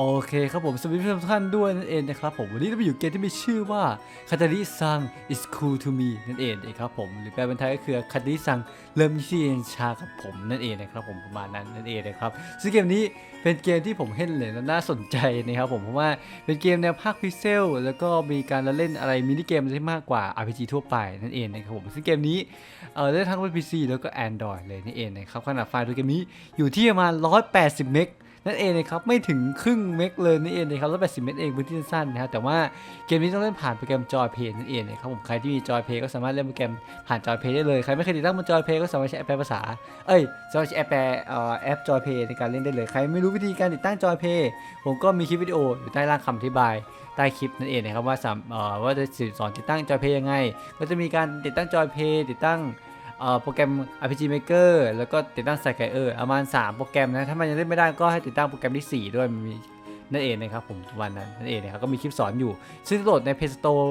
โอเคครับผมสวัสดีทุกท่านด้วยนั่นเองนะครับผมวันนี้เราไปอยู่เกมที่มีชื่อว่าคาตาริซัง is cool to me นั่นเองนะครับผมหรือแปลเป็นไทยก็คือคาตาริซังเริ่มที่เย็นชากับผมนั่นเองนะครับผมประมาณนั้นนั่นเองนะครับซึ่งเกมนี้เป็นเกมที่ผมเห็นเลยแล้วน่าสนใจนะครับผมเพราะว่าเป็นเกมแนวภาคพิกเซลแล้วก็มีการละเล่นอะไรมินิเกมที่มากกว่า RPG ทั่วไปนั่นเองนะครับผมซึ่งเกมนี้เออได้ทั้งบน PC แล้วก็ Android เลยนั่นเองนะครับขนาดไฟล์ตัวเกมนี้อยู่ที่ประมาณ 180 เมก นั่นเองนะครับไม่ถึงครึ่งเมกเลยนั่นเองนะครับแล้ว80เมตรเองพื้นที่สั้นนะครับแต่ว่าเกมนี้ต้องเล่นผ่านโปรแกรมจอยเพย์นั่นเองนะครับผมใครที่มีจอยเพย์ก็สามารถเล่นโปรแกรมผ่านจอยเพย์ได้เลยใครไม่เคยติดตั้งบนจอยเพย์ก็สามารถใช้แอปแปลภาษาเอ้ยสามารถใช้แอปแปลเอ่อแอปจอยเพย์ในการเล่นได้เลยใครไม่รู้วิธีการติดตั้งจอยเพย์ผมก็มีคลิปวิดีโออยู่ใต้ล่างคำอธิบายใต้คลิปนั่นเองนะครับว่าสามเอ่อว่าจะสอนติดตั้งจอยเพย์ยังไง ก็จะมีการติดตั้งจอยเพย์ติดตั้ง โปรแกรม RPG Maker แล้วก็ติดตั้ง s k y e r ประมาณ 3 โปรแกรมนะ ถ้ามันยังเล่นไม่ได้ก็ให้ติดตั้งโปรแกรมที่ 4 ด้วยมีนั่นเองนะครับผมวันนั้นนั่นเองนะครับก็มีคลิปสอนอยู่ ซึ่งโหลดใน Play Store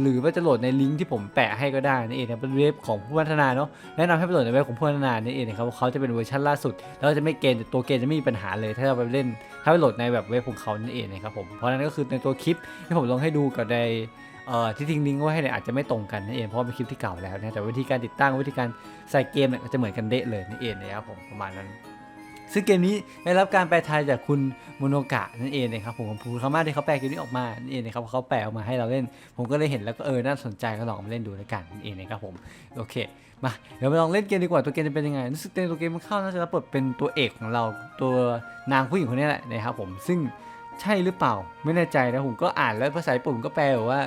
หรือว่าจะโหลดในลิงก์ที่ผมแปะให้ก็ได้นั่นเองนะเป็นเว็บของผู้พัฒนาเนาะแนะนำให้ไปโหลดในเว็บของผู้พัฒนานั่นเองนะครับว่าเขาจะเป็นเวอร์ชันล่าสุด แล้วจะไม่เกณฑ์ตัวเกณฑ์จะไม่มีปัญหาเลย ถ้าเราไปเล่นถ้าไปโหลดในแบบเว็บของเขานั่นเองนะครับผมเพราะนั้นก็คือในตัวคลิปที่ผมลงให้ดูกับใน ที่ทิ้งลิงก์ไว้ให้เนี่ยอาจจะไม่ตรงกันนั่นเองเพราะเป็นคลิปที่เก่าแล้วนะแต่วิธีการติดตั้งวิธีการใส่เกมเนี่ยก็จะเหมือนกันเดะเลยนั่นเองนะครับผมประมาณนั้น ซึ่งเกมนี้ได้รับการแปลไทยจากคุณโมโนกะนั่นเองนะครับผมของคุณคามาที่เขาแปลเกมนี้ออกมานั่นเองนะครับเขาแปลออกมาให้เราเล่น ผมก็เลยเห็นแล้วก็เออน่าสนใจก็ลองมาเล่นดูแล้วกันนั่นเองนะครับผมโอเคมาเดี๋ยวมาลองเล่นเกมดีกว่าตัวเกมจะเป็นยังไงรู้สึกตัวเกมมันเข้าน่าจะรับบทเป็นตัวเอกของเราตัวนางผู้หญิงคนนี้แหละนะครับผมซึ่งใช่หรือเปล่าไม่แน่ใจนะผมก็อ่านแล้วภาษาญี่ปุ่นก็แปลว่า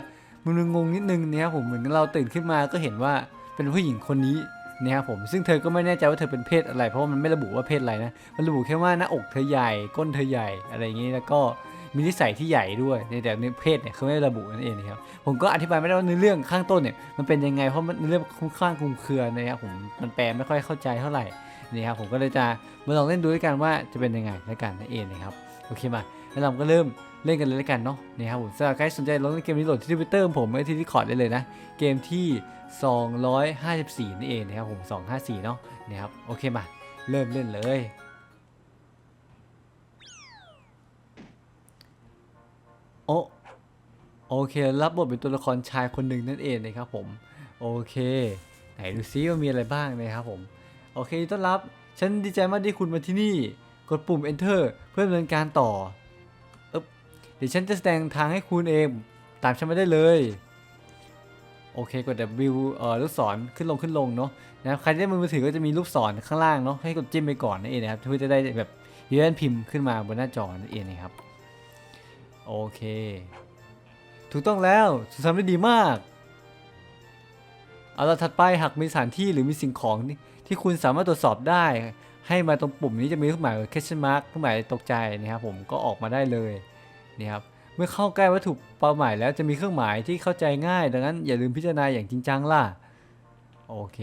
มันงงนิดนึงนะครับผมเหมือนเราตื่นขึ้นมาก็เห็นว่าเป็นผู้หญิงคนนี้นะครับผมซึ่งเธอก็ไม่แน่ใจว่าเธอเป็นเพศอะไร เพราะมันไม่ระบุว่าเพศอะไรนะมันระบุแค่ว่าหน้าอกเธอใหญ่ก้นเธอใหญ่อะไรอย่างนี้แล้วก็มีนิสัยที่ใหญ่ด้วยในแต่ในเพศเนี่ยเขาไม่ระบุนั่นเองนะครับผมก็อธิบายไม่ได้ว่าในอเรื่องข้างต้นเนี่ยมันเป็นยังไงเพราะมันในอเรื่องค่อนข้างคลุมเครือนะครับผมมันแปลไม่ค่อยเข้าใจเท่าไหร่นี่ครับผมก็เลยจะมาลองเล่นดูด้วยกันว่าจะเป็นยังไงแล้วกันนั่นเองนะครับโอเคมาแล้วเราก็เริ่ม เล่นกันเลยแล้วกันเนาะนี่ครับผมสำหรับใครสนใจลองเล่นเกมนี้โหลดที่ทวิตเตอร์ผมไว้ที่ที่คอร์ดได้เลยนะ เกมที่ 254นี่เองนะครับผม 254 เนาะนี่ครับโอเคมา เริ่มเล่นเลยโอ้โอเครับบทเป็นตัวละครชายคนหนึ่งนั่นเองนะครับผม โอเค ไหนดูซิว่ามีอะไรบ้างนะครับผมโอเคต้อนรับ ฉันดีใจมากที่คุณมาที่นี่ กดปุ่ม enter เพื่อดำเนินการต่อ ดี๋ยวฉันจะแสดงทางให้คุณเอง ตามฉันมาได้เลย โอเคกด W เอ่อลูกศรขึ้นลงขึ้นลงเนาะนะครับใครได้มือถือก็จะมีลูกศรข้างล่างเนาะให้กดจิ้มไปก่อนนั่นเองนะครับเพื่อจะได้แบบยืนพิมพ์ขึ้นมาบนหน้าจอนั่นเองนะครับโอเค ถูกต้องแล้วคุทำได้ดีมาก เอาละถัดไปหากมีสถานที่หรือมีสิ่งของทที่คุณสามารถตรวจสอบได้ ให้มาตรงปุ่มนี้จะมีเครื่องหมาย question mark เครื่องหมายตกใจนะครับผมก็ออกมาได้เลย นี่ครับเมื่อเข้าใกล้วัตถุเป้าหมายแล้วจะมีเครื่องหมายที่เข้าใจง่าย ดังนั้นอย่าลืมพิจารณาอย่างจริงจังล่ะโอเค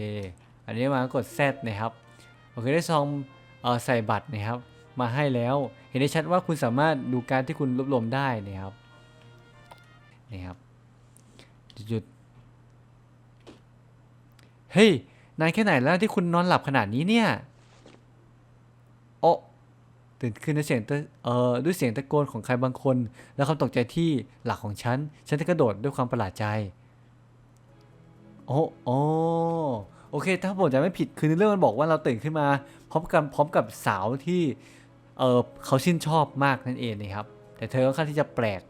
อันนี้มากด Z นะครับโอเคได้ซองเออใส่บัตรนะครับ มาให้แล้วเห็นได้ชัดว่าคุณสามารถดูการที่คุณรวบรวมได้นะครับนี่ครับจุดเฮ้ยนานแค่ไหนแล้วที่คุณนอนหลับขนาดนี้เนี่ยโอ้ ตื่นขึ้นด้วยเสียงตะเอ่อด้วยเสียงตะโกนของใครบางคน แล้วความตกใจที่หลักของฉัน ฉันกระโดดด้วยความประหลาดใจ โอ้โอ้โอเค ถ้าผมจะไม่ผิดคือในเรื่องมันบอกว่าเราตื่นขึ้นมา พร้อมกับพร้อมกับสาวที่เออเขาชื่นชอบมากนั่นเองนะครับ แต่เธอค่อนข้างที่จะแปลก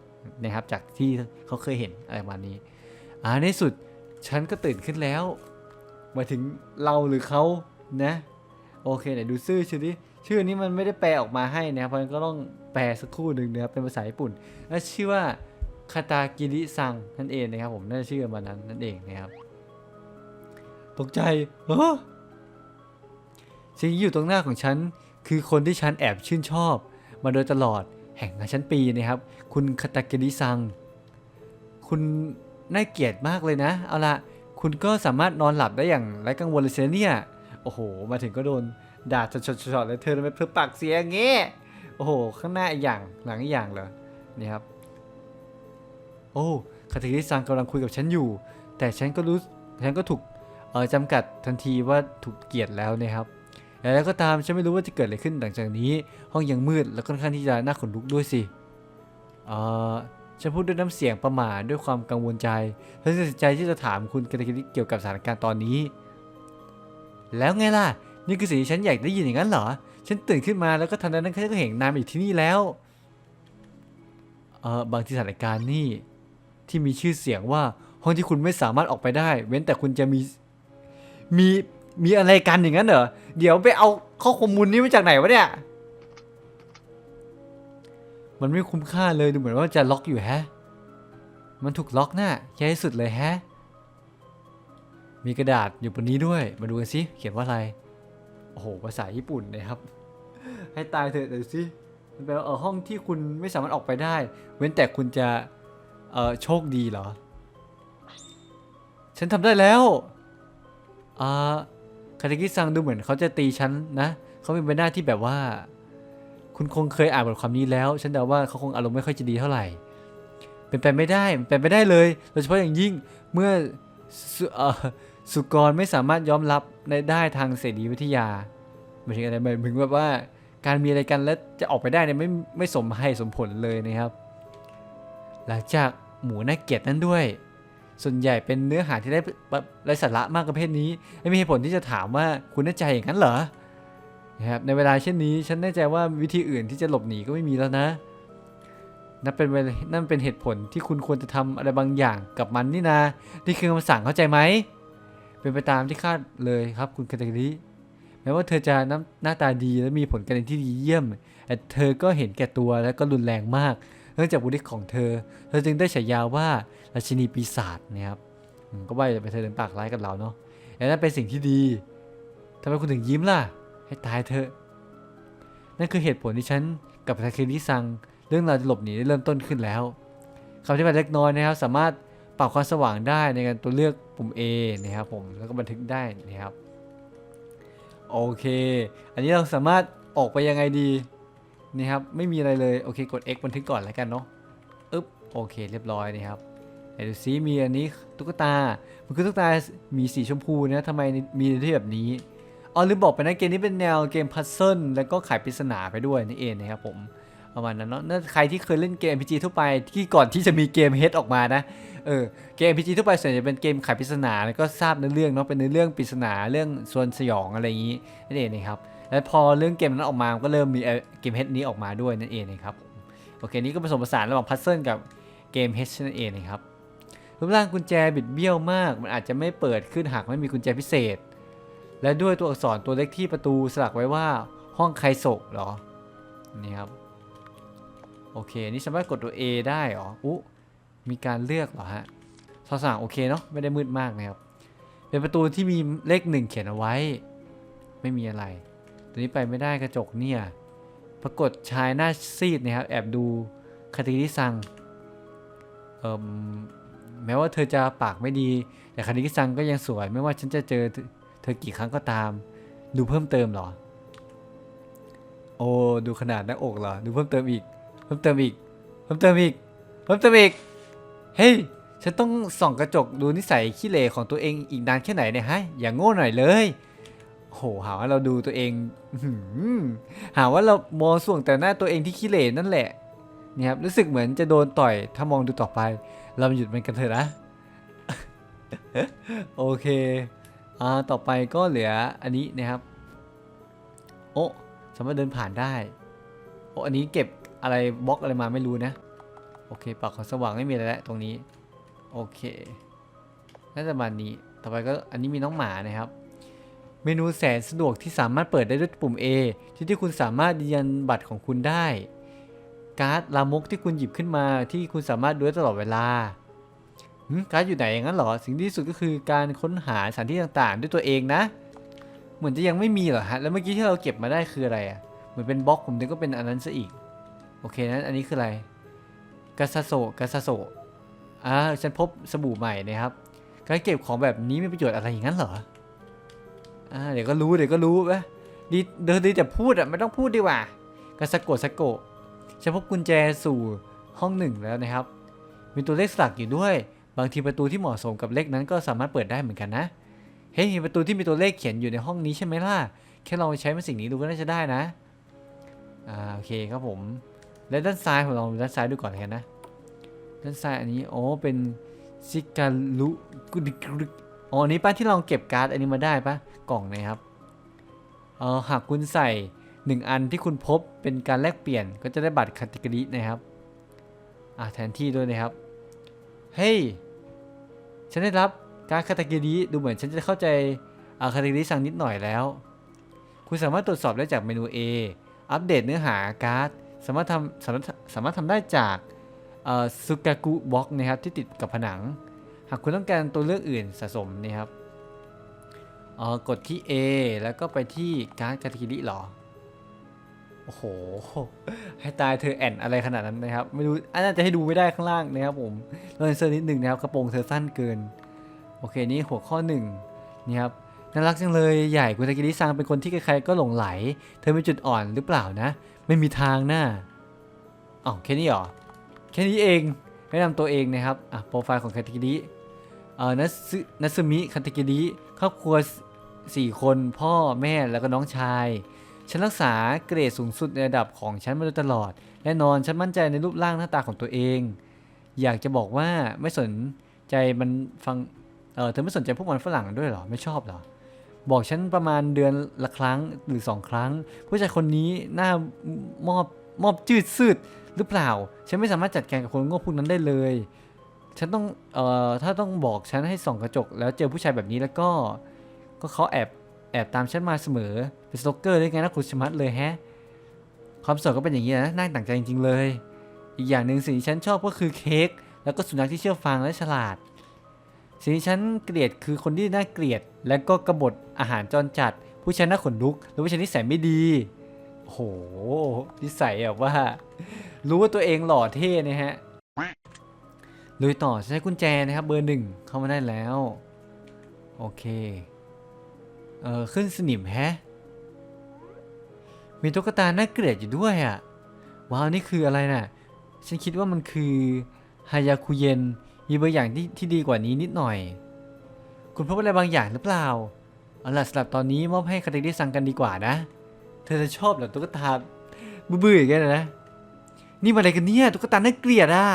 นะครับจากที่เขาเคยเห็นอะไรประมาณนี้อ่าในสุดฉันก็ตื่นขึ้นแล้ว มาถึงเราหรือเขานะ โอเคไหนดูชื่อชื่อดิ ชื่อนี้มันไม่ได้แปลออกมาให้นะครับเพราะฉะนั้นก็ต้องแปลสักครู่หนึ่งนะครับเป็นภาษาญี่ปุ่น และชื่อว่าคาตากิริซังนั่นเองนะครับผมน่าจะชื่อมันนั้นนั่นเองนะครับ ตกใจเฮ้อสิ่งที่อยู่ตรงหน้าของฉันคือคนที่ฉันแอบชื่นชอบ มาโดยตลอดแห่งชั้นปีนะครับ คุณคาตากิริซัง คุณน่าเกลียดมากเลยนะ เอาละคุณก็สามารถนอนหลับได้อย่างไร้กังวลเลยเสียเนี่ยโอ้โห มาถึงก็โดน ด่าชดๆๆเลยเธอทำไมเพิ่ปากเสียอย่างงี้โอ้โห ข้างหน้าอีกอย่างหลังอีกอย่างเหรอนี่ครับ โอ้คาตากิซังกำลังคุยกับฉันอยู่ แต่ฉันก็รู้ฉันก็ถูกเออจำกัดทันทีว่าถูกเกลียดแล้วนะครับแล้วก็ตามฉันไม่รู้ว่าจะเกิดอะไรขึ้นหลังจากนี้ ห้องยังมืดแล้วค่อนข้างที่จะน่าขนลุกด้วยสิเอ่อฉันพูดด้วยน้ำเสียงประหม่าด้วยความกังวลใจฉันตัดสินใจที่จะถามคุณกาตาคิริเกี่ยวกับสถานการณ์ตอนนี้ แล้วไงล่ะ นี่คือสิ่งที่ฉันอยากได้ยินอย่างนั้นเหรอ ฉันตื่นขึ้นมาแล้วก็ทันใดนั้นฉันก็เห็นนายมาอยู่ที่นี่แล้ว เออบางที่สถานการณ์นี่ ที่มีชื่อเสียงว่าห้องที่คุณไม่สามารถออกไปได้ เว้นแต่คุณจะมีมีมีอะไรกันอย่างนั้นเหรอ เดี๋ยวไปเอาข้อข้อมูลนี้มาจากไหนวะเนี่ย มันไม่คุ้มค่าเลยดูเหมือนว่าจะล็อกอยู่แฮะ มันถูกล็อกน่ะแย่ที่สุดเลยแฮะ มีกระดาษอยู่บนนี้ด้วย มาดูกันสิเขียนว่าอะไร โอ้โหภาษาญี่ปุ่นนะครับ ให้ตายเถอะเดี๋ยวสิมันแปลว่าเออห้องที่คุณไม่สามารถออกไปได้ เว้นแต่คุณจะเออโชคดีเหรอ ฉันทำได้แล้วอ่าคาตากิซังดูเหมือนเขาจะตีฉันนะเขาเป็นใบหน้าที่แบบว่า คุณคงเคยอ่านบทความนี้แล้ว ฉันเดาว่าเขาคงอารมณ์ไม่ค่อยจะดีเท่าไหร่ เป็นไปไม่ได้เป็นไปไม่ได้เลยโดยเฉพาะอย่างยิ่งเมื่อ สุกรไม่สามารถยอมรับในได้ทางเสรีวิทยาหมายถึงอะไรหมายถึงแบบว่าการมีอะไรกันแล้วจะออกไปได้เนี่ยไม่ไม่สมให้สมผลเลยนะครับ หลังจากหมูน่าเกลียดนั้นด้วย ส่วนใหญ่เป็นเนื้อหาที่ได้บบไร้สาระมากประเภทนี้ ไม่มีเหตุผลที่จะถามว่าคุณแน่ใจอย่างนั้นเหรอนะครับในเวลาเช่นนี้ฉันแน่ใจว่าวิธีอื่นที่จะหลบหนีก็ไม่มีแล้วนะนั่นเป็นนั่นเป็นเหตุผลที่คุณควรจะทำอะไรบางอย่างกับมันนี่นานี่คือคำสั่งเข้าใจไหม เป็นไปตามที่คาดเลยครับคุณคาตากิริแม้ว่าเธอจะน้ำหน้าตาดีและมีผลการเรียนที่ดีเยี่ยม แต่เธอก็เห็นแก่ตัวและก็รุนแรงมาก เนื่องจากบุคลิกของเธอ เธอจึงได้ฉายาว่าราชินีปีศาจนะครับอืมก็ว่าจะไปเธอเดินปากร้ายกับเราเนาะแต่นั่นเป็นสิ่งที่ดีทำไมคุณถึงยิ้มล่ะ ให้ตายเถอะ นั่นคือเหตุผลที่ฉันกับทาเคริซัง เรื่องราวจะหลบหนีได้เริ่มต้นขึ้นแล้วคำที่มันเล็กน้อยนะครับ สามารถ ปรับความสว่างได้ในการตัวเลือกปุ่ม A นะครับผมแล้วก็บันทึกได้นะครับโอเค อันนี้เราสามารถออกไปยังไงดีนี่ครับไม่มีอะไรเลยโอเคกด X บันทึกก่อนแล้วกันเนาะอึ๊บโอเคเรียบร้อยนะครับไหนดูซิมีอันนี้ตุ๊กตา มันคือตุ๊กตา มีสีชมพูนะทำไมมีที่แบบนี้อ๋อลืมบอกไปนะเกมนี้เป็นแนวเกมพัซเซิลแล้วก็ไขปริศนาไปด้วยนี่เองนะครับผม ประมาณนั้นเนาะน่าใครที่เคยเล่นเกม RPG ทั่วไปที่ก่อนที่จะมีเกม Head ออกมานะ เออ เกม RPG ทั่วไปส่วนใหญ่เป็นเกมไขปริศนาแล้วก็ทราบในเรื่องเนาะ เป็นในเรื่องปริศนาเรื่องส่วนสยองอะไรอย่างนี้นั่นเองนะครับ แล้วพอเรื่องเกมนั้นออกมา ก็เริ่มมีเกม Head นี้ออกมาด้วยนั่นเองนะครับ โอเค นี่ก็ผสมผสานระหว่างพัซเซิลกับเกม Head นั่นเองนะครับรูปร่างกุญแจบิดเบี้ยวมาก มันอาจจะไม่เปิดขึ้นหากไม่มีกุญแจพิเศษ และด้วยตัวอักษรตัวเล็กที่ประตูสลักไว้ว่าห้องไคโซะเหรอ นี่ครับ โอเค นี่สามารถกดตัว A ได้เหรออุ๊มีการเลือกเหรอฮะสอสั่งโอเคเนาะ ไม่ได้มืดมากนะครับ เป็นประตูที่มีเลขหนึ่งเขียนเอาไว้ ไม่มีอะไร ตัวนี้ไปไม่ได้กระจกเนี่ย ปรากฏชายหน้าซีดนะครับ แอบดูคาติริซังเอ่มแม้ว่าเธอจะปากไม่ดี แต่คาติริซังก็ยังสวย ไม่ว่าฉันจะเจอเธอกี่ครั้งก็ตาม ดูเพิ่มเติมเหรอ โอ้ ดูขนาดหน้าอกเหรอ ดูเพิ่มเติมอีก พิ่มเติมอีกเพิ่มเติมอีกเพิ่มเติมอีกเฮ้ยฉันต้องส่องกระจกดูนิสัยขี้เหร่ของตัวเองอีกนานแค่ไหนเนี่ยฮะอย่างโง่หน่อยเลยโหหาว่าเราดูตัวเองหาว่าเรามองส่วงแต่หน้าตัวเองที่ขี้เหร่นั่นแหละเนี่ยครับรู้สึกเหมือนจะโดนต่อยถ้ามองดูต่อไป เรามาหยุดมันกันเถอะนะโอเคอ่าต่อไปก็เหลืออันนี้นะครับโอ้สามารถเดินผ่านได้โอ้อันนี้เก็บ อะไรบล็อกอะไรมาไม่รู้นะ โอเคปากของสว่างไม่มีอะไรแล้วตรงนี้ โอเคน่าจะมาณนี้ ต่อไปก็อันนี้มีน้องหมานะครับ เมนูแสนสะดวกที่สามารถเปิดได้ด้วยปุ่ม A ที่ที่คุณสามารถยืนยันบัตรของคุณได้ การ์ดลามกที่คุณหยิบขึ้นมาที่คุณสามารถดูได้ตลอดเวลาการ์ดอยู่ไหนอย่างนั้นเหรอ สิ่งที่สุดก็คือการค้นหาสถานที่ต่างๆ ด้วยตัวเองนะ เหมือนจะยังไม่มีเหรอฮะ แล้วเมื่อกี้ที่เราเก็บมาได้คืออะไรอะ เหมือนเป็นบล็อกผมนึกว่าเป็นอันนั้นซะอีก โอเคนั้นอันนี้คืออะไรกาซาโซกาซาโซอ่าฉันพบสบู่ใหม่นะครับการเก็บของแบบนี้มีประโยชน์อะไรอย่างนั้นเหรออ่าเดี๋ยวก็รู้เดี๋ยวก็รู้ไหมดีเดินดีแต่พูดอะไม่ต้องพูดดีกว่ากาซาโกะซาโกะฉันพบกุญแจสู่ห้องหนึ่งแล้วนะครับ มีตัวเลขสลักอยู่ด้วย บางทีประตูที่เหมาะสมกับเลขนั้นก็สามารถเปิดได้เหมือนกันนะเฮ้ยประตูที่มีตัวเลขเขียนอยู่ในห้องนี้ใช่ไหมล่ะแค่ลองใช้มันสิ่งนี้ดูก็น่าจะได้นะอ่าโอเคครับผม และด้านซ้ายผมลองดูด้านซ้ายดูก่อนกันนะ ด้านซ้ายอันนี้อ๋อเป็นซิการุกุดิกรุกอ๋ออันนี้ป้าที่ลองเก็บการ์ดอันนี้มาได้ปะกล่องนะครับเออหากคุณใส่หนึ่งอันที่คุณพบเป็นการแลกเปลี่ยนก็จะได้บัตรคัตเกรีนะครับอะแทนที่ด้วยนะครับเฮ้ยฉันได้รับการดคัตเกรีดูเหมือนฉันจะเข้าใจอ่าคัตเกรีสั่งนิดหน่อยแล้ว คุณสามารถตรวจสอบได้จากเมนู A อัปเดตเนื้อหาการ์ด สามารถทำสามารถสามารถทำได้จากซุกากุบ็อกนะครับที่ติดกับผนัง หากคุณต้องการตัวเลือกอื่นสะสมนี่ครับกดที่ A แล้วก็ไปที่การ์ดคาตากิริหรอ โอ้โห ให้ตายเธอแอนอะไรขนาดนั้นนะครับ ไม่รู้อันน่าจะให้ดูไม่ได้ข้างล่างนะครับผมเราเซอร์นิดหนึ่งนะครับ กระโปรงเธอสั้นเกิน โอเค นี่หัวข้อหนึ่งนี่ครับน่ารักจังเลยใหญ่คุณตากิริซังเป็นคนที่ใครๆก็หลงไหล เธอมีจุดอ่อนหรือเปล่านะ ไม่มีทางหน้าอ๋อแค่นี้หรอ แค่นี้เอง แนะนำตัวเองนะครับ อะ โปรไฟล์ของคาตากิริเอ่อนัซึนัซึมิคาตากิริครอบครัวสี่คนพ่อแม่แล้วก็น้องชาย ฉันรักษาเกรดสูงสุดในระดับของฉันมาโดยตลอด แน่นอนฉันมั่นใจในรูปร่างหน้าตาของตัวเอง อยากจะบอกว่าไม่สนใจมันฟัง เออเธอไม่สนใจพวกมันฝรั่งด้วยเหรอ ไม่ชอบเหรอ บอกฉันประมาณเดือนละครั้งหรือสองครั้ง ผู้ชายคนนี้หน้ามอบมอบจืดสืดหรือเปล่า ฉันไม่สามารถจัดการกับคนโง่พวกนั้นได้เลย ฉันต้องเอ่อถ้าต้องบอกฉันให้ส่องกระจก แล้วเจอผู้ชายแบบนี้แล้วก็ ก็เขาแอบแอบตามฉันมาเสมอเป็นสโตเกอร์ได้ไงนะคุณชมัดเลยแฮะ ความสวยก็เป็นอย่างนี้นะน่าต่างใจจริงๆเลย อีกอย่างหนึ่งสิ่งที่ฉันชอบก็คือเค้กแล้วก็สุนัขที่เชื่อฟังและฉลาด สิ่งที่ฉันเกลียดคือคนที่น่าเกลียด และก็กบฏอาหารจรจัด ผู้ชายน่าขนลุกหรือผู้ชายนิสัยไม่ดีโหนิสัยแบบว่า รู้ว่าตัวเองหล่อเท่นะฮะลุยต่อใช้กุญแจนะครับ เบอร์หนึ่งเข้ามาได้แล้ว โอเค เออขึ้นสนิมแฮะ มีตุ๊กตาน่าเกลียดอยู่ด้วยอะ ว้าว นี่คืออะไรน่ะ ฉันคิดว่ามันคือฮายาคุเยน มีบางอย่างที่ที่ดีกว่านี้นิดหน่อย คุณพบอะไรบางอย่างหรือเปล่า เอาล่ะสำหรับตอนนี้มอบให้คาเตดิซังกันดีกว่านะ เธอจะชอบเหรอตุ๊กตาบื้อๆอย่างเงี้ยนะ นี่มันอะไรกันเนี่ยตุ๊กตาน่าเกลียดอะ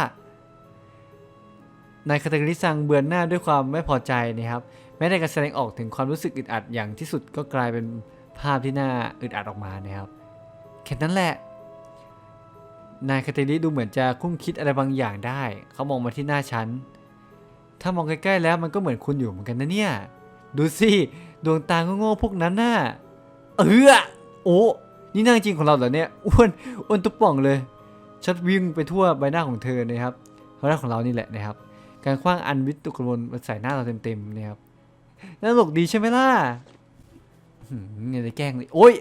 นายคาเตดิซังเบือนหน้าด้วยความไม่พอใจนะครับ แม้ในการแสดงออกถึงความรู้สึกอึดอัดอย่างที่สุดก็กลายเป็นภาพที่น่าอึดอัดออกมานะครับแค่นั้นแหละ นายคาเตริดูเหมือนจะคุ้งคิดอะไรบางอย่างได้ เขามองมาที่หน้าฉัน ถ้ามองใกล้ๆแล้วมันก็เหมือนคุณอยู่เหมือนกันนะเนี่ย ดูสิดวงตาโง่ๆพวกนั้นน่ะ เออโอ้นี่น้าจริงของเราเหรอเนี่ย อ้วน อ้วนตุ๊บป่องเลย ชัดวิ่งไปทั่วใบหน้าของเธอนะครับเพราะหน้าของเรานี่แหละนะครับ การคว้างอันวิตุกรนมาใส่หน้าเราเต็มๆนะครับน่าตลกดีใช่ไหมล่ะเนี่ยจะแกล้งเลยโอ้ย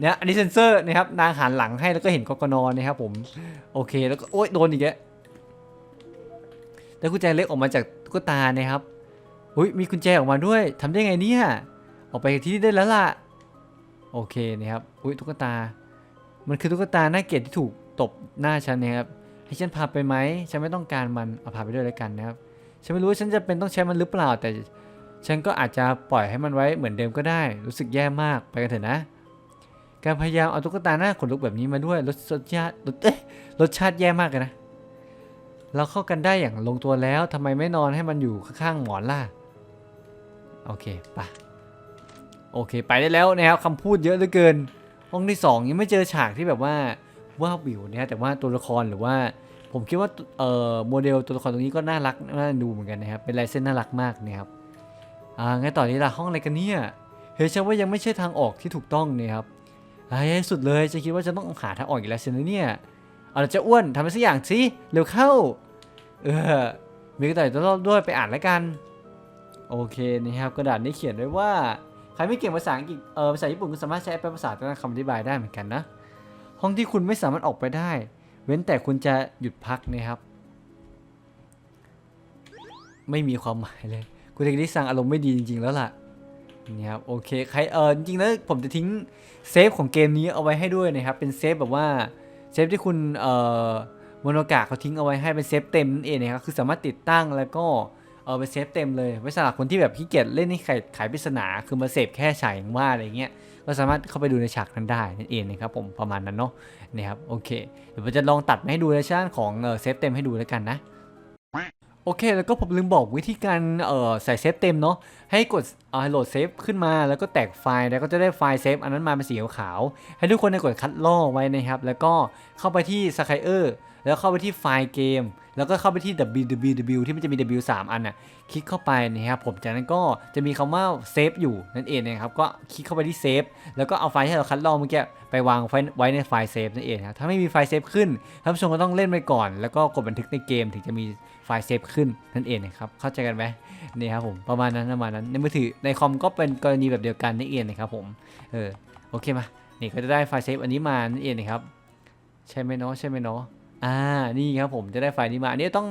เนี่ยอันนี้เซนเซอร์นะครับนางหันหลังให้แล้วก็เห็นกกนนะครับผมโอเคแล้วก็โอ๊ยโดนอีกแล้วแล้วกุญแจเล็กออกมาจากตุ๊กตานะครับอุ้ยมีกุญแจออกมาด้วยทำได้ไงเนี่ยออกไปที่นี่ได้แล้วล่ะโอเคนะครับอุ้ยตุ๊กตา มันคือตุ๊กตาหน้าเกลียดที่ถูกตบหน้าฉันนะครับให้ฉันพาไปไหมฉันไม่ต้องการมันเอาพาไปด้วยแล้วกันนะครับฉันไม่รู้ว่าฉันจะเป็นต้องใช้มันหรือเปล่าแต่ฉันก็อาจจะปล่อยให้มันไว้เหมือนเดิมก็ได้ รู้สึกแย่มากไปกันเถอะนะ การพยายามเอาตุ๊กตาหน้าขนลุกแบบนี้มาด้วยรสรสชาติรสเอ๊ะรสชาติแย่มากเลยนะ เราเข้ากันได้อย่างลงตัวแล้วทำไมไม่นอนให้มันอยู่ข้างๆหมอนล่ะ โอเคไปโอเค ไปได้แล้วนะครับคำพูดเยอะเหลือเกิน ห้องที่สองยังไม่เจอฉากที่แบบว่าว้าวิวนะแต่ว่าตัวละครหรือว่า ผมคิดว่าเอ่อโมเดลตัวละครตรงนี้ก็น่ารักน่าดูเหมือนกันนะครับเป็นลายเส้นน่ารักมากนะครับอ่างั้นต่อนี้ละห้องอะไรกันเนี่ยเฮ้ยฉันว่ายังไม่ใช่ทางออกที่ถูกต้องนะครับ ไอ้สุดเลยจะคิดว่าจะต้องหาทางออกอีกแล้วสินะเนี่ย เอาละจะอ้วนทำอะไรสักอย่างสิเร็วเข้า เออ มีกระดาษตัวรอบด้วยไปอ่านแล้วกัน โอเคนะครับกระดาษนี้เขียนไว้ว่า ใครไม่เก่งภาษาอังกฤษ เออภาษาญี่ปุ่นก็สามารถใช้เป็นภาษาตามคำอธิบายได้เหมือนกันนะ ห้องที่คุณไม่สามารถออกไปได้ เว้นแต่คุณจะหยุดพักนะครับ ไม่มีความหมายเลย คุณเทคนิคสั่งอารมณ์ไม่ดีจริง ๆ แล้วล่ะ นี่ครับโอเคใครเออจริงๆแล้วผมจะทิ้งเซฟของเกมนี้เอาไว้ให้ด้วยนะครับเป็นเซฟแบบว่าเซฟที่คุณเอ่อโมโนกะเขาทิ้งเอาไว้ให้เป็นเซฟเต็มนั่นเองนะครับคือสามารถติดตั้งแล้วก็เออเป็นเซฟเต็มเลยไว้สำหรับคนที่แบบขี้เกียจเล่นให้ขายขายปริศนาคือมาเสพแค่ฉายอย่างว่าอะไรเงี้ยก็สามารถเข้าไปดูในฉากนั้นได้นั่นเองนะครับผมประมาณนั้นเนาะนะครับโอเค เดี๋ยวผมจะลองตัดมาให้ดูในช่างของเออเซฟเต็มให้ดูแล้วกันนะ โอเค แล้วก็ผมลืมบอกวิธีการเอ่อใส่เซฟเต็มเนาะให้กดเอ่อโหลดเซฟขึ้นมาแล้วก็แตกไฟล์แล้วก็จะได้ไฟล์เซฟอันนั้นมาเป็นสีขาวให้ทุกคนได้กดคัดลอกไว้นะครับ แล้วก็เข้าไปที่ s k y e r แล้วเข้าไปที่ไฟล์เกม แล้วก็เข้าไปที่ www ที่มันจะมี w 3อันน่ะคลิกเข้าไปนะครับผมจากนั้นก็จะมีคำว่าเซฟอยู่นั่นเองนะครับก็คลิกเข้าไปที่เซฟแล้วก็เอาไฟล์ที่เราคัดลอกเมื่อกี้ไปวางไว้ไว้ในไฟล์เซฟนั่นเองครับถ้าไม่มีไฟล์เซฟขึ้นท่านผู้ชมก็ต้องเล่นไปก่อน แล้วก็กดบันทึกในเกมถึงจะมี ไฟล์เซฟขึ้นนั่นเองนะครับเข้าใจกันไหมนี่ครับผมประมาณนั้นประมาณนั้นในมือถือในคอมก็เป็นกรณีแบบเดียวกันนั่นเองนะครับผมเออโอเคมานี่ก็จะได้ไฟล์เซฟอันนี้มานั่นเองนะครับใช่ไหมเนาะใช่ไหมเนาะอ่านี่ครับผมจะได้ไฟล์นี้มาอันนี้ต้อง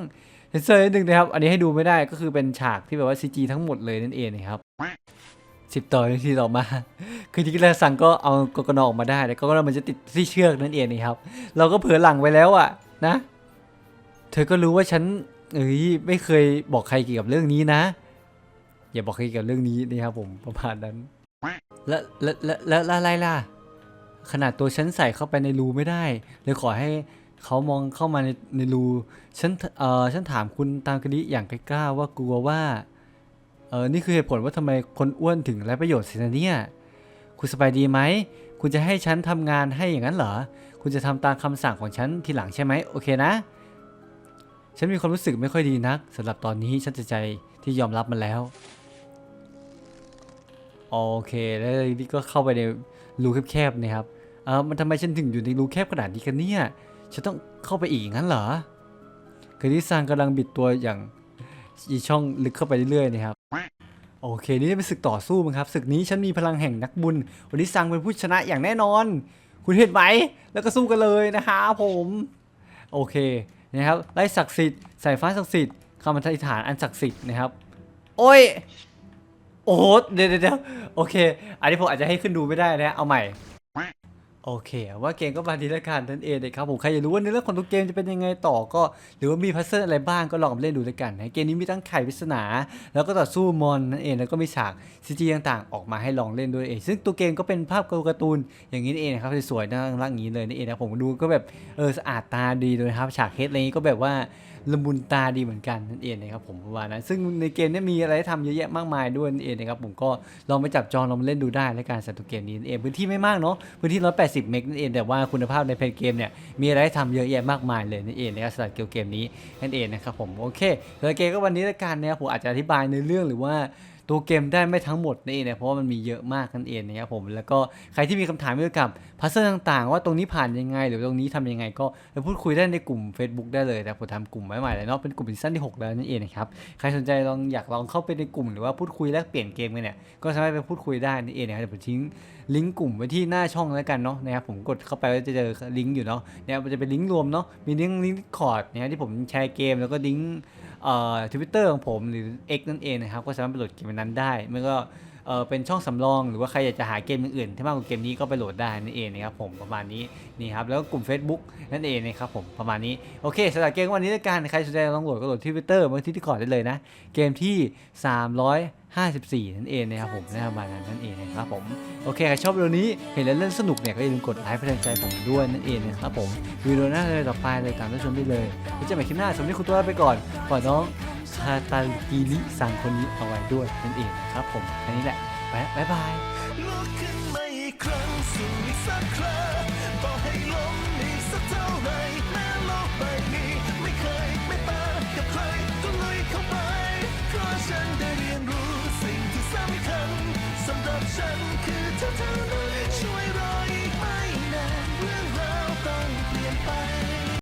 เซนเซอร์นิดนึงนะครับอันนี้ให้ดูไม่ได้ก็คือเป็นฉากที่แบบว่า CG ทั้งหมดเลยนั่นเองนะครับสิบต่อนาทีต่อมา คือจริงๆแล้วสั่งก็เอากกนออกมาได้แต่กกนมันจะติดที่เชือกนั่นเองนะครับ เราก็เผลอหลังไปแล้วอะนะ เธอก็รู้ว่าฉัน เอ้ยไม่เคยบอกใครเกี่ยวกับเรื่องนี้นะ อย่าบอกใครเกี่ยวกับเรื่องนี้นะครับผมประมาณนั้น แล้วแล้วแล้วแล้วแล้วอะไรล่ะ ขนาดตัวฉันใส่เข้าไปในรูไม่ได้เลยขอให้เขามองเข้ามาในในรูฉันเอ่อฉันถามคุณตามกริอย่างกล้าว่ากลัวว่าเออนี่คือเหตุผลว่าทำไมคนอ้วนถึงไร้ประโยชน์สินะเนี่ย คุณสบายดีไหม คุณจะให้ฉันทำงานให้อย่างนั้นเหรอ คุณจะทำตามคำสั่งของฉันทีหลังใช่ไหม โอเคนะ ฉันมีความรู้สึกไม่ค่อยดีนักสำหรับตอนนี้ฉันจะใจที่ยอมรับมันแล้ว โอเค แล้วนี่ก็เข้าไปในรูแคบๆนะครับเออมันทำไมฉันถึงอยู่ในรูแคบขนาดนี้กันเนี่ย ฉันต้องเข้าไปอีกงั้นเหรอคือที่ซังกำลังบิดตัวอย่างอีช่องลึกเข้าไปเรื่อยๆนะครับ โอเค นี่เป็นศึกต่อสู้มั้งครับศึกนี้ฉันมีพลังแห่งนักบุญวันนี้ซังเป็นผู้ชนะอย่างแน่นอน คุณเห็นไหม แล้วก็สู้กันเลยนะครับผม โอเค นะครับไล่ศักดิ์สิทธิ์สายฟ้าศักดิ์สิทธิ์คำอธิษฐานอันศักดิ์สิทธิ์นะครับ โอ้ยโอ้โหเดี๋ยวเดี๋ยวเดี๋ยวโอเค อันนี้ผมอาจจะให้ขึ้นดูไม่ได้นะ เอาใหม่ โอเค ว่าเกมก็มาดีล้วกันนั่นเองนะครับผมใครอยากรู้ว่าเนื้อเรื่องของตัวเกมจะเป็นยังไงต่อก็ หรือว่ามีพัซเซิลอะไรบ้างก็ลองมาเล่นดูล้วกันนะเกมนี้มีทั้งไขปริศนา แล้วก็ต่อสู้มอนนั่นเองแล้วก็มีฉากซีจีต่างๆ ออกมาให้ลองเล่นด้วยเอง ซึ่งตัวเกมก็เป็นภาพการ์ตูนอย่างนี้เองนะครับสวยๆน่ารักอย่างนี้เลยนี่นเองนะผมดูก็แบบเออสะอาดตาดีเลยครับฉากเฮดอะไรนี้ก็แบบว่าละมุนตาดีเหมือนกันนั่นเองนะครับผมว่านะซึ่งในเกมนี้มีอะไรให้ทำเยอะแยะมากมายด้วยนั่นเองนะครับผมก็ลองไปจับจองลองมาเล่นดูได้และการสำหรับตัวเกมนี้นั่นเองพื้นที่ไม่มากเนาะพื้นที่180เมกนั่นเอง แต่ว่าคุณภาพในเพลย์เกมเนี่ย มีอะไรให้ทำเยอะแยะมากมายเลยนั่นเองนะครับสำหรับเกมเกมนี้นั่นเองนะครับผม โอเคสำหรับเกมก็วันนี้ละกันนะครับผมอาจจะอธิบายในเรื่องหรือว่า ตัวเกมได้ไม่ทั้งหมดนั่นเองนะเพราะว่ามันมีเยอะมากนั่นเองนะครับผมแล้วก็ใครที่มีคำถามเกี่ยวกับพัซเซิลต่างๆ ว่าตรงนี้ผ่านยังไง หรือตรงนี้ทำยังไง ก็พูดคุยได้ในกลุ่ม Facebook ได้เลยแต่ผมทำกลุ่มใหม่ๆเลยเนาะเป็นกลุ่มซีซั่นที่ 6 แล้วนั่นเองนะครับใครสนใจลองอยากลองเข้าไปในกลุ่มหรือว่าพูดคุยแลกเปลี่ยนเกมกันเนี่ยก็สามารถไปพูดคุยได้นั่นเองนะครับเดี๋ยวผมทิ้งลิงก์กลุ่มไว้ที่หน้าช่องแล้วกันเนาะนะครับผมกดเข้าไปก็จะเจอลิงก์อยู่เนาะเนี่ยมันจะเป็นลิงก์รวมเนาะมีลิงก์ลิงก์คอร์ดนะที่ผมแชร์เกมแล้วก็ลิงก์ ทวิตเตอร์ของผมหรือ X นั่นเองนะครับ ก็สามารถไปโหลดเกมนั้นได้มันก็ เออเป็นช่องสำรองหรือว่าใครอยากจะหาเกมอื่นๆที่มากกว่าเกมนี้ก็ไปโหลดได้นั่นเองนะครับผมประมาณนี้นี่ครับแล้วก็กลุ่ม Facebook นั่นเองนะครับผมประมาณนี้โอเคสำหรับเกมวันนี้ละกันใครสนใจลองโหลดก็โหลดที่ทวิตเตอร์มาที่ที่คอร์ดได้เลยนะ เกมที่ 354 นั่นเองนะครับผมนะครับประมาณนั้นนั่นเองนะครับผมโอเคใครชอบวิดีโอนี้เห็นแล้วเล่นสนุกเนี่ยก็อย่าลืมกดไลค์เพื่อเป็นใจผมด้วยนั่นเองนะครับผมวิดีโอหน้าเลยต่อไปเลยตามรับชมได้เลยไว้เจอกันใหม่คลิปหน้าสำหรับวันนี้คุณตัวลาไปก่อนฝากน้อง ชาตากิริสังคนนี้เอาไว้ด้วยนั่นเองนะครับผมแค่นี้แหละไปบ๊ายบาย